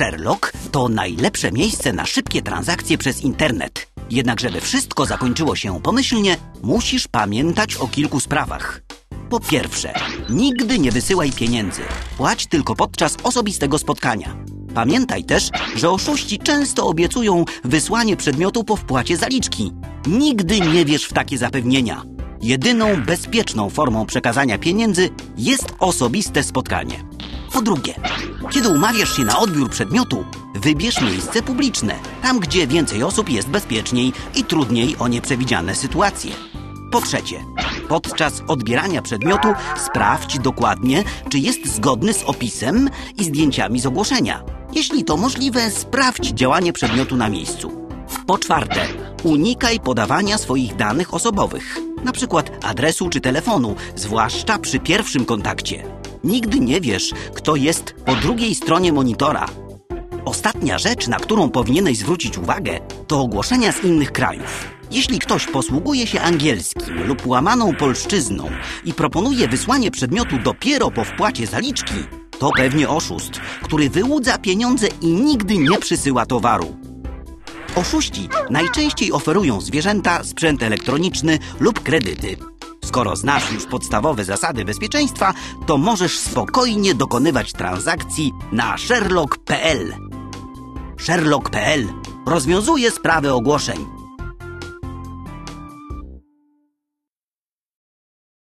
Sherlock to najlepsze miejsce na szybkie transakcje przez internet. Jednak żeby wszystko zakończyło się pomyślnie, musisz pamiętać o kilku sprawach. Po pierwsze, nigdy nie wysyłaj pieniędzy. Płać tylko podczas osobistego spotkania. Pamiętaj też, że oszuści często obiecują wysłanie przedmiotu po wpłacie zaliczki. Nigdy nie wierz w takie zapewnienia. Jedyną bezpieczną formą przekazania pieniędzy jest osobiste spotkanie. Po drugie, kiedy umawiasz się na odbiór przedmiotu, wybierz miejsce publiczne, tam gdzie więcej osób jest bezpieczniej i trudniej o nieprzewidziane sytuacje. Po trzecie, podczas odbierania przedmiotu sprawdź dokładnie, czy jest zgodny z opisem i zdjęciami z ogłoszenia. Jeśli to możliwe, sprawdź działanie przedmiotu na miejscu. Po czwarte, unikaj podawania swoich danych osobowych, przykład adresu czy telefonu, zwłaszcza przy pierwszym kontakcie. Nigdy nie wiesz, kto jest po drugiej stronie monitora. Ostatnia rzecz, na którą powinieneś zwrócić uwagę, to ogłoszenia z innych krajów. Jeśli ktoś posługuje się angielskim lub łamaną polszczyzną i proponuje wysłanie przedmiotu dopiero po wpłacie zaliczki, to pewnie oszust, który wyłudza pieniądze i nigdy nie przysyła towaru. Oszuści najczęściej oferują zwierzęta, sprzęt elektroniczny lub kredyty. Skoro znasz już podstawowe zasady bezpieczeństwa, to możesz spokojnie dokonywać transakcji na sherlock.pl. Sherlock.pl rozwiązuje sprawy ogłoszeń.